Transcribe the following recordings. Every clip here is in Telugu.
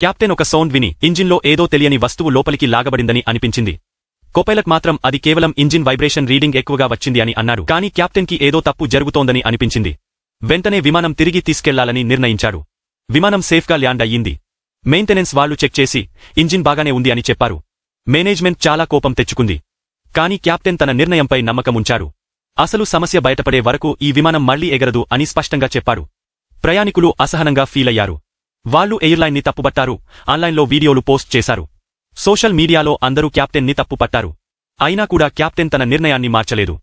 క్యాప్టెన్ ఒక సౌండ్ విని ఇంజిన్లో ఏదో తెలియని వస్తువు లోపలికి లాగబడిందని అనిపించింది. కోపైలట్ మాత్రం అది కేవలం ఇంజిన్ వైబ్రేషన్ రీడింగ్ ఎక్కువగా వచ్చింది అని అన్నారు. కానీ క్యాప్టెన్కి ఏదో తప్పు జరుగుతోందని అనిపించింది. వెంటనే విమానం తిరిగి తీసుకెళ్ళాలని నిర్ణయించాడు విమానం సేఫ్గా ల్యాండ్ అయ్యింది. మెయింటెనెన్స్ వాళ్ళు చెక్ చేసి ఇంజిన్ బాగానే ఉంది అని చెప్పారు. మేనేజ్మెంట్ చాలా కోపం తెచ్చుకుంది. కానీ క్యాప్టెన్ తన నిర్ణయంపై నమ్మకం ఉంచారు. అసలు సమస్య బయటపడే వరకు ఈ విమానం మళ్ళీ ఎగరదు అని స్పష్టంగా చెప్పారు. ప్రయాణికులు అసహనంగా ఫీలయ్యారు. వాళ్ళు ఎయిర్లైన్ని తప్పుపట్టారు ఆన్లైన్లో వీడియోలు పోస్ట్ చేశారు. సోషల్ మీడియాలో అందరూ క్యాప్టెన్ని తప్పుపట్టారు. అయినా కూడా క్యాప్టెన్ తన నిర్ణయాన్ని మార్చలేదు.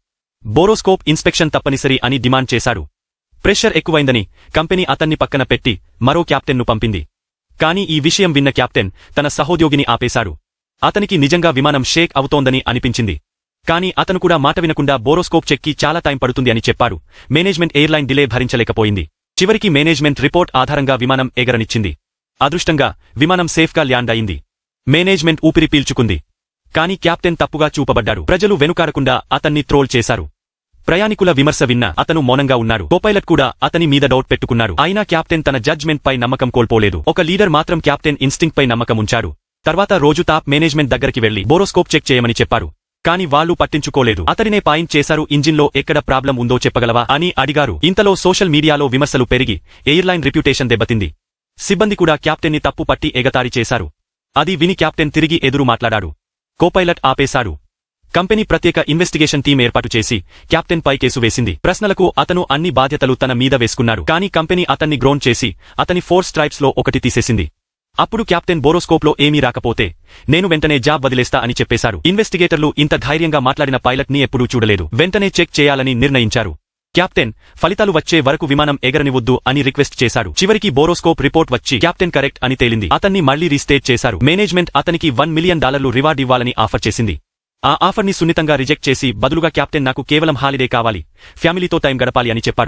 బోరోస్కోప్ ఇన్స్పెక్షన్ తప్పనిసరి అని డిమాండ్ చేశాడు. ప్రెషర్ ఎక్కువైందని కంపెనీ అతన్ని పక్కన పెట్టి మరో క్యాప్టెన్ను పంపింది. కానీ ఈ విషయం విన్న క్యాప్టెన్ తన సహోద్యోగిని ఆపేశాడు. అతనికి నిజంగా విమానం షేక్ అవుతోందని అనిపించింది. కానీ అతను కూడా మాట వినకుండా బోరోస్కోప్ చెక్కి చాలా టైం పడుతుంది అని చెప్పారు మేనేజ్మెంట్ ఎయిర్లైన్ డిలే భరించలేకపోయింది. చివరికి మేనేజ్మెంట్ రిపోర్ట్ ఆధారంగా విమానం ఎగరనిచ్చింది అదృష్టంగా విమానం సేఫ్గా ల్యాండ్ అయింది. మేనేజ్మెంట్ ఊపిరి పీల్చుకుంది. కానీ క్యాప్టెన్ తప్పుగా చూపబడ్డాడు. ప్రజలు వెనుకాడకుండా అతన్ని ట్రోల్ చేశారు. ప్రయాణికుల విమర్శ విన్న అతను మౌనంగా ఉన్నాడు. కోపైలట్ కూడా అతని మీద డౌట్ పెట్టుకున్నాడు. అయినా క్యాప్టెన్ తన జడ్జ్మెంట్ పై నమ్మకం కోల్పోలేదు. ఒక లీడర్ మాత్రం క్యాప్టెన్ ఇన్స్టింక్ట్ పై నమ్మకం ఉంచాడు. తర్వాత రోజు టాప్ మేనేజ్మెంట్ దగ్గరికి వెళ్ళి బోరోస్కోప్ చెక్ చేయమని చెప్పారు. కాని వాళ్ళు పట్టించుకోలేదు. అతనినే పాయింట్ చేశారు ఇంజిన్లో ఎక్కడ ప్రాబ్లం ఉందో చెప్పగలవా అని అడిగారు. ఇంతలో సోషల్ మీడియాలో విమర్శలు పెరిగి ఎయిర్లైన్ రిప్యుటేషన్ దెబ్బతింది. సిబ్బంది కూడా క్యాప్టెన్ని తప్పు పట్టి ఎగతారి చేశారు. అది విని క్యాప్టెన్ తిరిగి ఎదురు మాట్లాడాడు. కోపైలట్ ఆపేశాడు. కంపెనీ ప్రత్యేక ఇన్వెస్టిగేషన్ టీం ఏర్పాటు చేసి క్యాప్టెన్ పై కేసు వేసింది. ప్రశ్నలకు అతను అన్ని బాధ్యతలు తన మీద వేసుకున్నాడు. కానీ కంపెనీ అతన్ని గ్రోన్ చేసి అతని ఫోర్ స్ట్రైప్స్లో ఒకటి తీసేసింది. అప్పుడు క్యాప్టెన్ బోరోస్కోప్లో ఏమీ రాకపోతే నేను వెంటనే జాబ్ వదిలేస్తా అని చెప్పేశారు. ఇన్వెస్టిగేటర్లు ఇంత ధైర్యంగా మాట్లాడిన పైలట్ని ఎప్పుడూ చూడలేదు. వెంటనే చెక్ చేయాలని నిర్ణయించారు. క్యాప్టెన్ ఫలితాలు వచ్చే వరకు విమానం ఎగరనివద్దు అని రిక్వెస్ట్ చేశాడు చివరికి బోరోస్కోప్ రిపోర్ట్ వచ్చి క్యాప్టెన్ కరెక్ట్ అని తేలింది. అతన్ని మళ్ళీ రీస్టేట్ చేశారు. మేనేజ్మెంట్ అతనికి వన్ మిలియన్ డాలర్లు రివార్డ్ ఇవ్వాలని ఆఫర్ చేసింది. ఆ ఆఫర్ని సున్నితంగా రిజెక్ట్ చేసి బదులుగా క్యాప్టెన్ నాకు కేవలం హాలిడే కావాలి. ఫ్యామిలీతో టైం గడపాలి అని చెప్పారు.